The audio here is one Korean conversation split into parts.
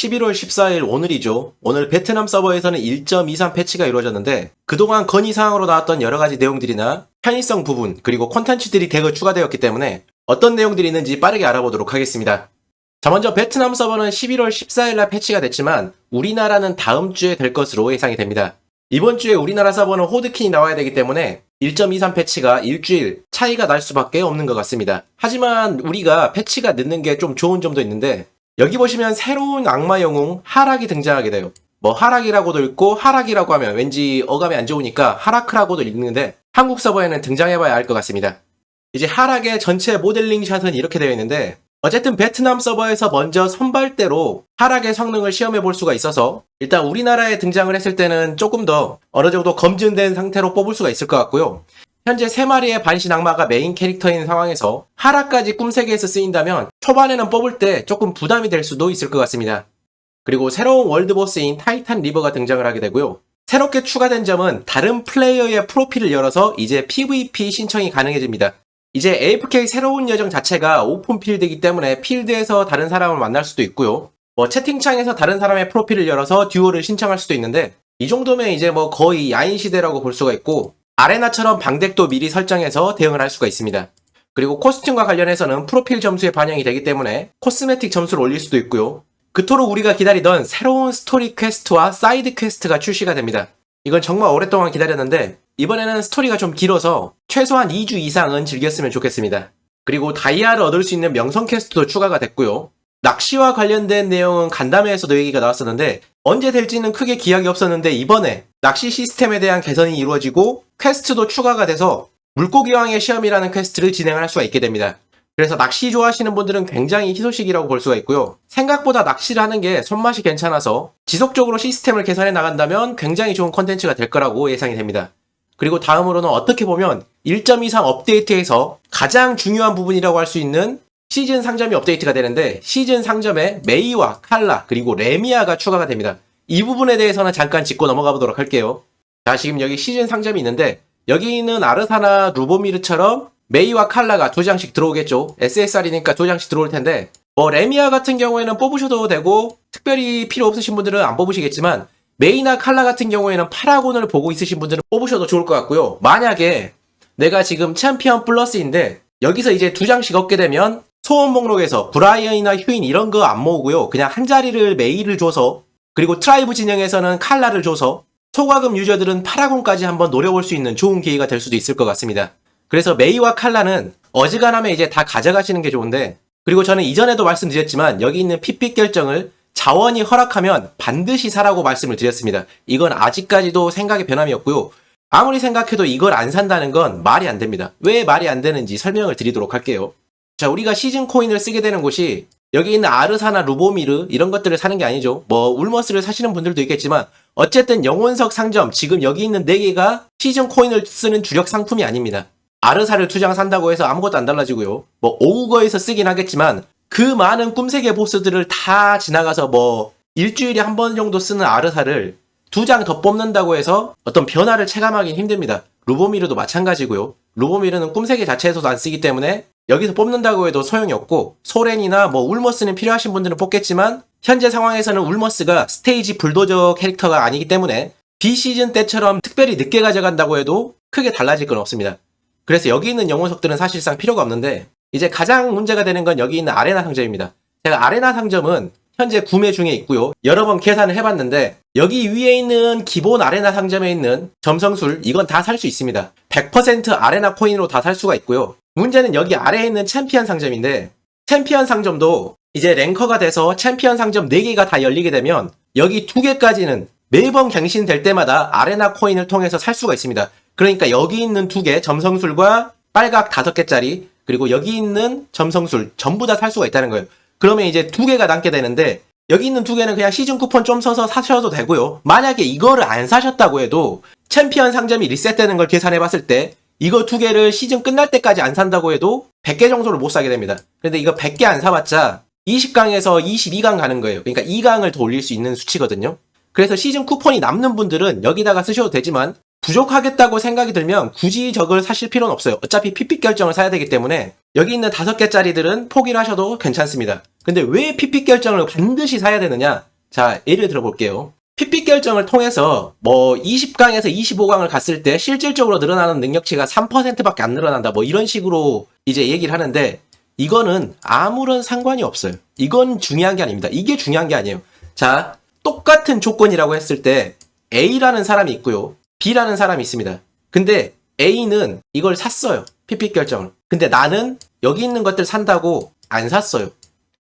11월 14일 오늘이죠. 오늘 베트남 서버에서는 1.23 패치가 이루어졌는데 그동안 건의사항으로 나왔던 여러가지 내용들이나 편의성 부분 그리고 콘텐츠들이 대거 추가되었기 때문에 어떤 내용들이 있는지 빠르게 알아보도록 하겠습니다. 자 먼저 베트남 서버는 11월 14일날 패치가 됐지만 우리나라는 다음 주에 될 것으로 예상이 됩니다. 이번 주에 우리나라 서버는 호드킨이 나와야 되기 때문에 1.23 패치가 일주일 차이가 날 수밖에 없는 것 같습니다. 하지만 우리가 패치가 늦는 게 좀 좋은 점도 있는데 여기 보시면 새로운 악마 영웅 하락이 등장하게 돼요. 뭐 하락이라고도 읽고 하락이라고 하면 왠지 어감이 안 좋으니까 하라크라고도 읽는데 한국 서버에는 등장해봐야 알것 같습니다. 이제 하락의 전체 모델링 샷은 이렇게 되어 있는데 어쨌든 베트남 서버에서 먼저 선발대로 하락의 성능을 시험해 볼 수가 있어서 일단 우리나라에 등장을 했을 때는 조금 더 어느 정도 검증된 상태로 뽑을 수가 있을 것 같고요. 현재 3마리의 반신 악마가 메인 캐릭터인 상황에서 하락까지 꿈세계에서 쓰인다면 초반에는 뽑을 때 조금 부담이 될 수도 있을 것 같습니다. 그리고 새로운 월드보스인 타이탄 리버가 등장을 하게 되고요. 새롭게 추가된 점은 다른 플레이어의 프로필을 열어서 이제 PVP 신청이 가능해집니다. 이제 AFK 새로운 여정 자체가 오픈 필드이기 때문에 필드에서 다른 사람을 만날 수도 있고요. 뭐 채팅창에서 다른 사람의 프로필을 열어서 듀오를 신청할 수도 있는데 이 정도면 이제 뭐 거의 야인 시대라고 볼 수가 있고 아레나처럼 방덱도 미리 설정해서 대응을 할 수가 있습니다. 그리고 코스튬과 관련해서는 프로필 점수에 반영이 되기 때문에 코스메틱 점수를 올릴 수도 있고요. 그토록 우리가 기다리던 새로운 스토리 퀘스트와 사이드 퀘스트가 출시가 됩니다. 이건 정말 오랫동안 기다렸는데 이번에는 스토리가 좀 길어서 최소한 2주 이상은 즐겼으면 좋겠습니다. 그리고 다이아를 얻을 수 있는 명성 퀘스트도 추가가 됐고요. 낚시와 관련된 내용은 간담회에서도 얘기가 나왔었는데 언제 될지는 크게 기약이 없었는데 이번에 낚시 시스템에 대한 개선이 이루어지고 퀘스트도 추가가 돼서 물고기왕의 시험이라는 퀘스트를 진행할 수가 있게 됩니다. 그래서 낚시 좋아하시는 분들은 굉장히 희소식이라고 볼 수가 있고요. 생각보다 낚시를 하는 게 손맛이 괜찮아서 지속적으로 시스템을 개선해 나간다면 굉장히 좋은 컨텐츠가 될 거라고 예상이 됩니다. 그리고 다음으로는 어떻게 보면 1.23 업데이트에서 가장 중요한 부분이라고 할 수 있는 시즌 상점이 업데이트가 되는데 시즌 상점에 메이와 칼라 그리고 레미아가 추가가 됩니다. 이 부분에 대해서는 잠깐 짚고 넘어가 보도록 할게요. 자 지금 여기 시즌 상점이 있는데 여기 있는 아르사나 루보미르처럼 메이와 칼라가 두 장씩 들어오겠죠. SSR이니까 두 장씩 들어올 텐데 뭐 레미아 같은 경우에는 뽑으셔도 되고 특별히 필요 없으신 분들은 안 뽑으시겠지만 메이나 칼라 같은 경우에는 파라곤을 보고 있으신 분들은 뽑으셔도 좋을 것 같고요. 만약에 내가 지금 챔피언 플러스인데 여기서 이제 두 장씩 얻게 되면 소원 목록에서 브라이언이나 휴인 이런 거 안 모으고요. 그냥 한 자리를 메이를 줘서 그리고 트라이브 진영에서는 칼라를 줘서 소과금 유저들은 파라곤까지 한번 노려볼 수 있는 좋은 기회가 될 수도 있을 것 같습니다. 그래서 메이와 칼라는 어지간하면 이제 다 가져가시는 게 좋은데 그리고 저는 이전에도 말씀드렸지만 여기 있는 픽픽 결정을 자원이 허락하면 반드시 사라고 말씀을 드렸습니다. 이건 아직까지도 생각의 변함이 없고요. 아무리 생각해도 이걸 안 산다는 건 말이 안 됩니다. 왜 말이 안 되는지 설명을 드리도록 할게요. 자, 우리가 시즌 코인을 쓰게 되는 곳이 여기 있는 아르사나 루보미르 이런 것들을 사는 게 아니죠. 뭐 울머스를 사시는 분들도 있겠지만 어쨌든 영혼석 상점 지금 여기 있는 4개가 시즌 코인을 쓰는 주력 상품이 아닙니다. 아르사를 두장 산다고 해서 아무것도 안 달라지고요. 뭐 오우거에서 쓰긴 하겠지만 그 많은 꿈세계 보스들을 다 지나가서 뭐 일주일에 한 번 정도 쓰는 아르사를 두 장 더 뽑는다고 해서 어떤 변화를 체감하기는 힘듭니다. 루보미르도 마찬가지고요. 루보미르는 꿈세계 자체에서도 안 쓰기 때문에 여기서 뽑는다고 해도 소용이 없고 소렌이나 뭐 울머스는 필요하신 분들은 뽑겠지만 현재 상황에서는 울머스가 스테이지 불도저 캐릭터가 아니기 때문에 비시즌 때처럼 특별히 늦게 가져간다고 해도 크게 달라질 건 없습니다. 그래서 여기 있는 영혼석들은 사실상 필요가 없는데 이제 가장 문제가 되는 건 여기 있는 아레나 상점입니다. 제가 아레나 상점은 현재 구매 중에 있고요. 여러 번 계산을 해봤는데 여기 위에 있는 기본 아레나 상점에 있는 점성술 이건 다 살 수 있습니다. 100% 아레나 코인으로 다 살 수가 있고요. 문제는 여기 아래에 있는 챔피언 상점인데 챔피언 상점도 이제 랭커가 돼서 챔피언 상점 4개가 다 열리게 되면 여기 2개까지는 매번 갱신될 때마다 아레나 코인을 통해서 살 수가 있습니다. 그러니까 여기 있는 2개 점성술과 빨각 5개짜리 그리고 여기 있는 점성술 전부 다 살 수가 있다는 거예요. 그러면 이제 2개가 남게 되는데 여기 있는 2개는 그냥 시즌 쿠폰 좀 써서 사셔도 되고요. 만약에 이거를 안 사셨다고 해도 챔피언 상점이 리셋되는 걸 계산해 봤을 때 이거 두 개를 시즌 끝날 때까지 안 산다고 해도 100개 정도를 못 사게 됩니다. 근데 이거 100개 안 사봤자 20강에서 22강 가는 거예요. 그러니까 2강을 더 올릴 수 있는 수치거든요. 그래서 시즌 쿠폰이 남는 분들은 여기다가 쓰셔도 되지만 부족하겠다고 생각이 들면 굳이 저걸 사실 필요는 없어요. 어차피 PP 결정을 사야 되기 때문에 여기 있는 5개짜리들은 포기를 하셔도 괜찮습니다. 근데 왜 PP 결정을 반드시 사야 되느냐? 자, 예를 들어 볼게요. 픽픽 결정을 통해서 뭐 20강에서 25강을 갔을 때 실질적으로 늘어나는 능력치가 3%밖에 안 늘어난다. 뭐 이런 식으로 이제 얘기를 하는데 이거는 아무런 상관이 없어요. 이건 중요한 게 아닙니다. 이게 중요한 게 아니에요. 자, 똑같은 조건이라고 했을 때 A라는 사람이 있고요. B라는 사람이 있습니다. 근데 A는 이걸 샀어요. 픽픽 결정을. 근데 나는 여기 있는 것들 산다고 안 샀어요.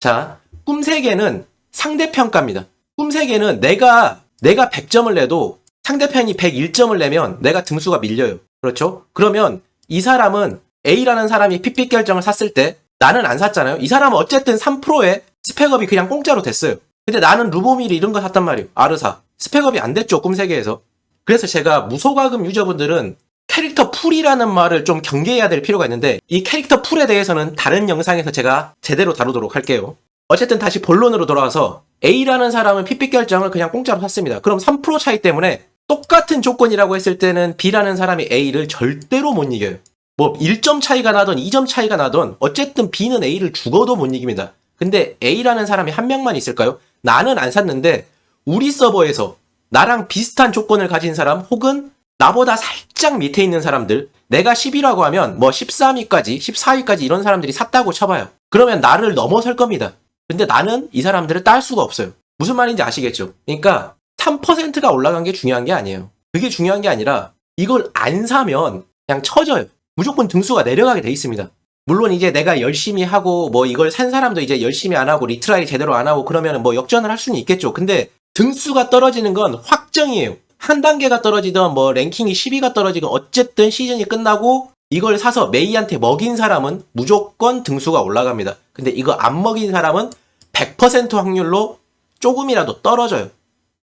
자, 꿈세계는 상대평가입니다. 꿈세계는 내가, 내가 100점을 내도 상대편이 101점을 내면 내가 등수가 밀려요. 그렇죠? 그러면 이 사람은 A라는 사람이 픽픽 결정을 샀을 때 나는 안 샀잖아요. 이 사람은 어쨌든 3%의 스펙업이 그냥 공짜로 됐어요. 근데 나는 루보밀 이런 거 샀단 말이에요. 아르사. 스펙업이 안 됐죠. 꿈세계에서. 그래서 제가 무소가금 유저분들은 캐릭터 풀이라는 말을 좀 경계해야 될 필요가 있는데 이 캐릭터 풀에 대해서는 다른 영상에서 제가 제대로 다루도록 할게요. 어쨌든 다시 본론으로 돌아와서 A라는 사람은 픽픽 결정을 그냥 공짜로 샀습니다. 그럼 3% 차이 때문에 똑같은 조건이라고 했을 때는 B라는 사람이 A를 절대로 못 이겨요. 뭐 1점 차이가 나던 2점 차이가 나던 어쨌든 B는 A를 죽어도 못 이깁니다. 근데 A라는 사람이 한 명만 있을까요? 나는 안 샀는데 우리 서버에서 나랑 비슷한 조건을 가진 사람 혹은 나보다 살짝 밑에 있는 사람들 내가 10위라고 하면 뭐 13위까지 14위까지 이런 사람들이 샀다고 쳐봐요. 그러면 나를 넘어설 겁니다. 근데 나는 이 사람들을 딸 수가 없어요. 무슨 말인지 아시겠죠? 그러니까 3%가 올라간 게 중요한 게 아니에요. 그게 중요한 게 아니라 이걸 안 사면 그냥 쳐져요. 무조건 등수가 내려가게 돼 있습니다. 물론 이제 내가 열심히 하고 뭐 이걸 산 사람도 이제 열심히 안 하고 리트라이 제대로 안 하고 그러면 뭐 역전을 할 수는 있겠죠. 근데 등수가 떨어지는 건 확정이에요. 한 단계가 떨어지던 뭐 랭킹이 10위가 떨어지건 어쨌든 시즌이 끝나고 이걸 사서 메이한테 먹인 사람은 무조건 등수가 올라갑니다. 근데 이거 안 먹인 사람은 100% 확률로 조금이라도 떨어져요.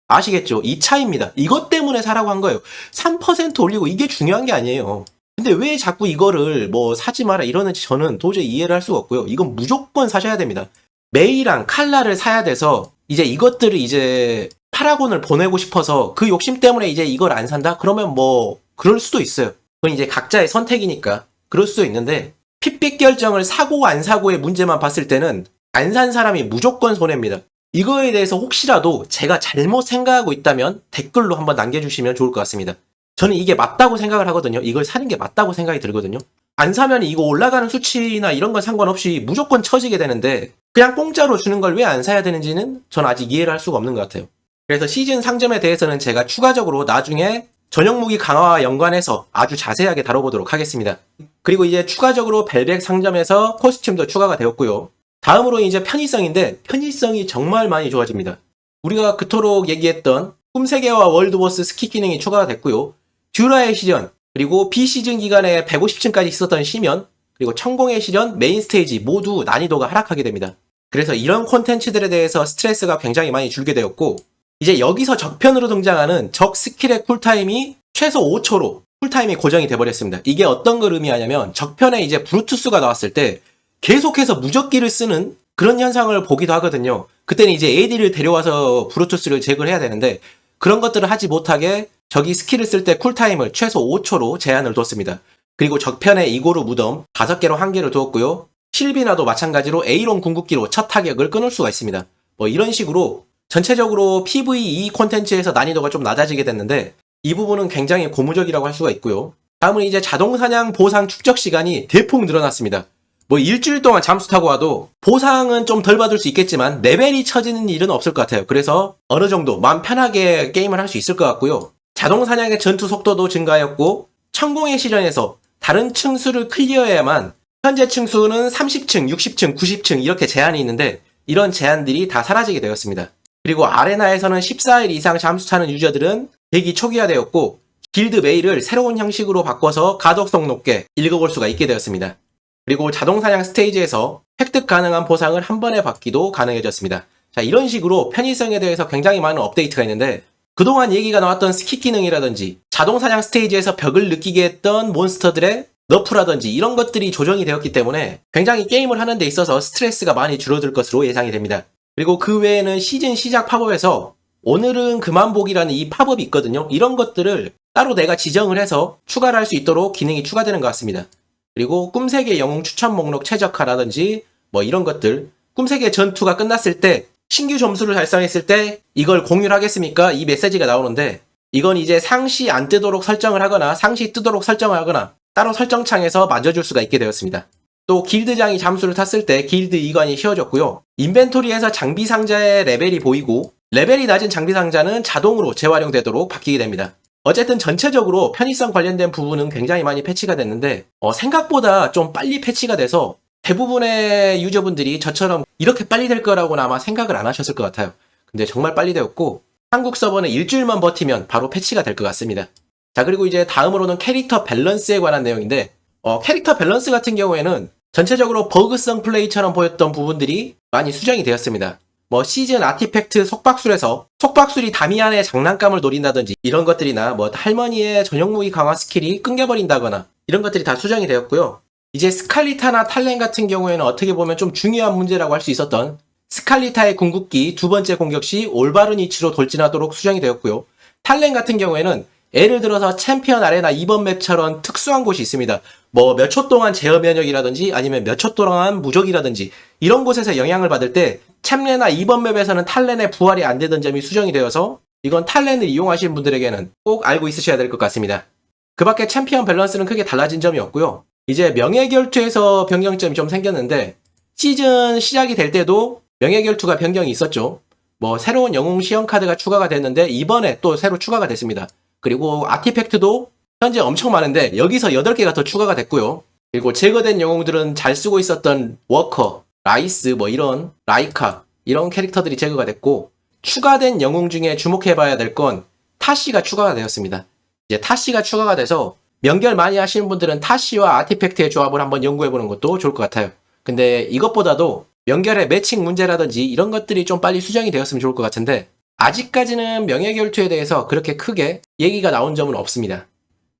아시겠죠? 이 차이입니다. 이것 때문에 사라고 한 거예요. 3% 올리고 이게 중요한 게 아니에요. 근데 왜 자꾸 이거를 뭐 사지 마라 이러는지 저는 도저히 이해를 할 수가 없고요. 이건 무조건 사셔야 됩니다. 메이랑 칼라를 사야 돼서 이제 이것들을 이제 파라곤을 보내고 싶어서 그 욕심 때문에 이제 이걸 안 산다? 그러면 뭐 그럴 수도 있어요. 그건 이제 각자의 선택이니까 그럴 수도 있는데 픽픽 결정을 사고 안 사고의 문제만 봤을 때는 안 산 사람이 무조건 손해입니다. 이거에 대해서 혹시라도 제가 잘못 생각하고 있다면 댓글로 한번 남겨주시면 좋을 것 같습니다. 저는 이게 맞다고 생각을 하거든요. 이걸 사는 게 맞다고 생각이 들거든요. 안 사면 이거 올라가는 수치나 이런 건 상관없이 무조건 처지게 되는데 그냥 공짜로 주는 걸 왜 안 사야 되는지는 전 아직 이해를 할 수가 없는 것 같아요. 그래서 시즌 상점에 대해서는 제가 추가적으로 나중에 전용 무기 강화와 연관해서 아주 자세하게 다뤄보도록 하겠습니다. 그리고 이제 추가적으로 벨벳 상점에서 코스튬도 추가가 되었고요. 다음으로 이제 편의성인데 편의성이 정말 많이 좋아집니다. 우리가 그토록 얘기했던 꿈세계와 월드보스 스키 기능이 추가가 됐고요. 듀라의 시련, 그리고 비시즌 기간에 150층까지 있었던 시면, 그리고 천공의 시련, 메인 스테이지 모두 난이도가 하락하게 됩니다. 그래서 이런 콘텐츠들에 대해서 스트레스가 굉장히 많이 줄게 되었고, 이제 여기서 적편으로 등장하는 적 스킬의 쿨타임이 최소 5초로 쿨타임이 고정이 돼버렸습니다. 이게 어떤 걸 의미하냐면 적편에 이제 브루투스가 나왔을 때 계속해서 무적기를 쓰는 그런 현상을 보기도 하거든요. 그때는 이제 AD를 데려와서 브루투스를 제거를 해야 되는데 그런 것들을 하지 못하게 적이 스킬을 쓸 때 쿨타임을 최소 5초로 제한을 뒀습니다. 그리고 적편의 이고르 무덤 5개로 한 개를 두었고요. 실비나도 마찬가지로 A론 궁극기로 첫 타격을 끊을 수가 있습니다. 뭐 이런 식으로 전체적으로 PVE 콘텐츠에서 난이도가 좀 낮아지게 됐는데 이 부분은 굉장히 고무적이라고 할 수가 있고요. 다음은 이제 자동 사냥 보상 축적 시간이 대폭 늘어났습니다. 뭐 일주일 동안 잠수 타고 와도 보상은 좀 덜 받을 수 있겠지만 레벨이 처지는 일은 없을 것 같아요. 그래서 어느 정도 마음 편하게 게임을 할 수 있을 것 같고요. 자동 사냥의 전투 속도도 증가했고 천공의 시련에서 다른 층수를 클리어해야만 현재 층수는 30층, 60층, 90층 이렇게 제한이 있는데 이런 제한들이 다 사라지게 되었습니다. 그리고 아레나에서는 14일 이상 잠수 타는 유저들은 대기 초기화되었고 길드 메일을 새로운 형식으로 바꿔서 가독성 높게 읽어볼 수가 있게 되었습니다. 그리고 자동 사냥 스테이지에서 획득 가능한 보상을 한 번에 받기도 가능해졌습니다. 자, 이런 식으로 편의성에 대해서 굉장히 많은 업데이트가 있는데 그동안 얘기가 나왔던 스키 기능이라든지 자동 사냥 스테이지에서 벽을 느끼게 했던 몬스터들의 너프라든지 이런 것들이 조정이 되었기 때문에 굉장히 게임을 하는 데 있어서 스트레스가 많이 줄어들 것으로 예상이 됩니다. 그리고 그 외에는 시즌 시작 팝업에서 오늘은 그만 보기라는 이 팝업이 있거든요. 이런 것들을 따로 내가 지정을 해서 추가를 할 수 있도록 기능이 추가되는 것 같습니다. 그리고 꿈세계 영웅 추천 목록 최적화라든지 뭐 이런 것들 꿈세계 전투가 끝났을 때 신규 점수를 달성했을 때 이걸 공유를 하겠습니까? 이 메시지가 나오는데 이건 이제 상시 안 뜨도록 설정을 하거나 상시 뜨도록 설정을 하거나 따로 설정창에서 만져줄 수가 있게 되었습니다. 또 길드장이 잠수를 탔을 때 길드 이관이 씌워졌고요. 인벤토리에서 장비 상자의 레벨이 보이고 레벨이 낮은 장비 상자는 자동으로 재활용되도록 바뀌게 됩니다. 어쨌든 전체적으로 편의성 관련된 부분은 굉장히 많이 패치가 됐는데 어, 생각보다 좀 빨리 패치가 돼서 대부분의 유저분들이 저처럼 이렇게 빨리 될 거라고는 아마 생각을 안 하셨을 것 같아요. 근데 정말 빨리 되었고 한국 서버는 일주일만 버티면 바로 패치가 될 것 같습니다. 자 그리고 이제 다음으로는 캐릭터 밸런스에 관한 내용인데 어, 캐릭터 밸런스 같은 경우에는 전체적으로 버그성 플레이처럼 보였던 부분들이 많이 수정이 되었습니다. 뭐 시즌 아티팩트 속박술에서 속박술이 다미안의 장난감을 노린다든지 이런 것들이나 뭐 할머니의 전용 무기 강화 스킬이 끊겨버린다거나 이런 것들이 다 수정이 되었고요. 이제 스칼리타나 탈렌 같은 경우에는 어떻게 보면 좀 중요한 문제라고 할 수 있었던 스칼리타의 궁극기 두 번째 공격 시 올바른 위치로 돌진하도록 수정이 되었고요. 탈렌 같은 경우에는 예를 들어서 챔피언 아레나 2번 맵처럼 특수한 곳이 있습니다. 뭐 몇 초 동안 제어 면역이라든지 아니면 몇 초 동안 무적이라든지 이런 곳에서 영향을 받을 때 챔레나 2번 맵에서는 탈렌의 부활이 안 되던 점이 수정이 되어서 이건 탈렌을 이용하시는 분들에게는 꼭 알고 있으셔야 될 것 같습니다. 그 밖에 챔피언 밸런스는 크게 달라진 점이 없고요. 이제 명예결투에서 변경점이 좀 생겼는데 시즌 시작이 될 때도 명예결투가 변경이 있었죠. 뭐 새로운 영웅 시험 카드가 추가가 됐는데 이번에 또 새로 추가가 됐습니다. 그리고 아티팩트도 현재 엄청 많은데 여기서 8개가 더 추가가 됐고요. 그리고 제거된 영웅들은 잘 쓰고 있었던 워커, 라이스 뭐 이런 라이카 이런 캐릭터들이 제거가 됐고 추가된 영웅 중에 주목해봐야 될 건 타시가 추가가 되었습니다. 이제 타시가 추가가 돼서 명결 많이 하시는 분들은 타시와 아티팩트의 조합을 한번 연구해보는 것도 좋을 것 같아요. 근데 이것보다도 명결의 매칭 문제라든지 이런 것들이 좀 빨리 수정이 되었으면 좋을 것 같은데 아직까지는 명예결투에 대해서 그렇게 크게 얘기가 나온 점은 없습니다.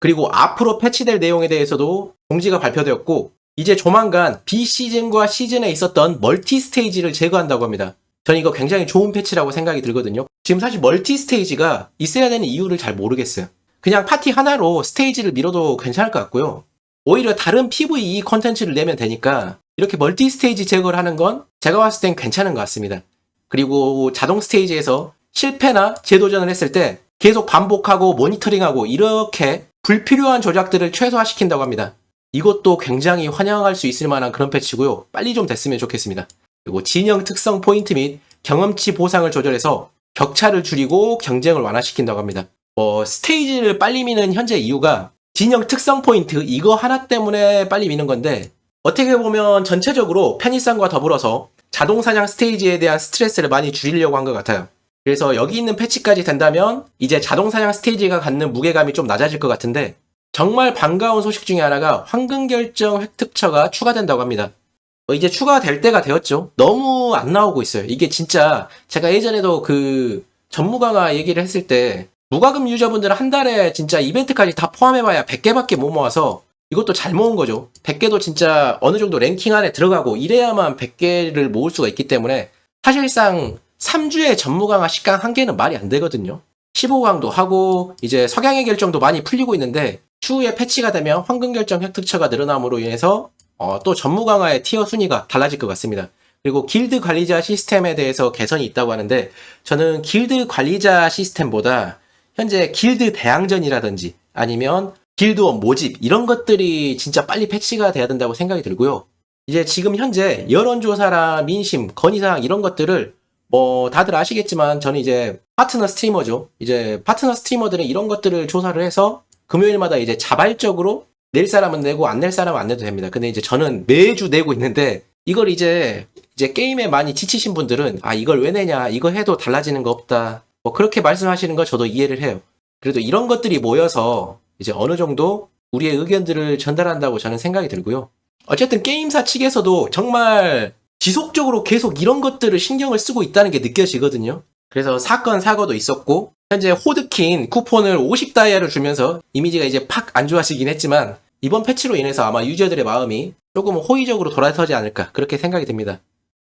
그리고 앞으로 패치될 내용에 대해서도 공지가 발표되었고 이제 조만간 B시즌과 시즌에 있었던 멀티 스테이지를 제거한다고 합니다. 전 이거 굉장히 좋은 패치라고 생각이 들거든요. 지금 사실 멀티 스테이지가 있어야 되는 이유를 잘 모르겠어요. 그냥 파티 하나로 스테이지를 밀어도 괜찮을 것 같고요. 오히려 다른 PVE 컨텐츠를 내면 되니까 이렇게 멀티 스테이지 제거를 하는 건 제가 봤을 땐 괜찮은 것 같습니다. 그리고 자동 스테이지에서 실패나 재도전을 했을 때 계속 반복하고 모니터링하고 이렇게 불필요한 조작들을 최소화시킨다고 합니다. 이것도 굉장히 환영할 수 있을 만한 그런 패치고요. 빨리 좀 됐으면 좋겠습니다. 그리고 진영 특성 포인트 및 경험치 보상을 조절해서 격차를 줄이고 경쟁을 완화시킨다고 합니다. 뭐 스테이지를 빨리 미는 현재 이유가 진영 특성 포인트 이거 하나 때문에 빨리 미는 건데 어떻게 보면 전체적으로 편의성과 더불어서 자동 사냥 스테이지에 대한 스트레스를 많이 줄이려고 한 것 같아요. 그래서 여기 있는 패치까지 된다면 이제 자동 사냥 스테이지가 갖는 무게감이 좀 낮아질 것 같은데 정말 반가운 소식 중에 하나가 황금 결정 획득처가 추가된다고 합니다. 어, 이제 추가될 때가 되었죠. 너무 안 나오고 있어요. 이게 진짜 제가 예전에도 그 전무강화 얘기를 했을 때 무과금 유저분들은 한 달에 진짜 이벤트까지 다 포함해봐야 100개밖에 못 모아서 이것도 잘 모은 거죠. 100개도 진짜 어느 정도 랭킹 안에 들어가고 이래야만 100개를 모을 수가 있기 때문에 사실상 3주에 전무강화 10강 한 개는 말이 안 되거든요. 15강도 하고 이제 석양의 결정도 많이 풀리고 있는데 추후에 패치가 되면 황금 결정 획득처가 늘어남으로 인해서 어, 또 전무 강화의 티어 순위가 달라질 것 같습니다. 그리고 길드 관리자 시스템에 대해서 개선이 있다고 하는데 저는 길드 관리자 시스템보다 현재 길드 대항전이라든지 아니면 길드원 모집 이런 것들이 진짜 빨리 패치가 돼야 된다고 생각이 들고요. 이제 지금 현재 여론조사나 민심, 건의사항 이런 것들을 뭐 다들 아시겠지만 저는 이제 파트너 스트리머죠. 이제 파트너 스트리머들은 이런 것들을 조사를 해서 금요일마다 이제 자발적으로 낼 사람은 내고 안 낼 사람은 안 내도 됩니다. 근데 이제 저는 매주 내고 있는데 이걸 이제 이제 게임에 많이 지치신 분들은 아 이걸 왜 내냐 이거 해도 달라지는 거 없다 뭐 그렇게 말씀하시는 거 저도 이해를 해요. 그래도 이런 것들이 모여서 이제 어느 정도 우리의 의견들을 전달한다고 저는 생각이 들고요. 어쨌든 게임사 측에서도 정말 지속적으로 계속 이런 것들을 신경을 쓰고 있다는 게 느껴지거든요. 그래서 사건 사고도 있었고 현재 호드킨 쿠폰을 50다이아를 주면서 이미지가 이제 팍 안 좋아지긴 했지만 이번 패치로 인해서 아마 유저들의 마음이 조금 호의적으로 돌아서지 않을까 그렇게 생각이 듭니다.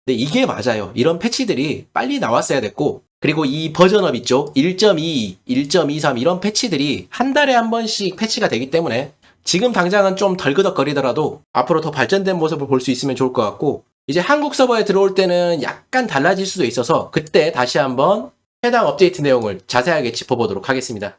근데 이게 맞아요. 이런 패치들이 빨리 나왔어야 됐고 그리고 이 버전업 있죠. 1.2, 1.23 이런 패치들이 한 달에 한 번씩 패치가 되기 때문에 지금 당장은 좀 덜그덕거리더라도 앞으로 더 발전된 모습을 볼 수 있으면 좋을 것 같고 이제 한국 서버에 들어올 때는 약간 달라질 수도 있어서 그때 다시 한번 해당 업데이트 내용을 자세하게 짚어보도록 하겠습니다.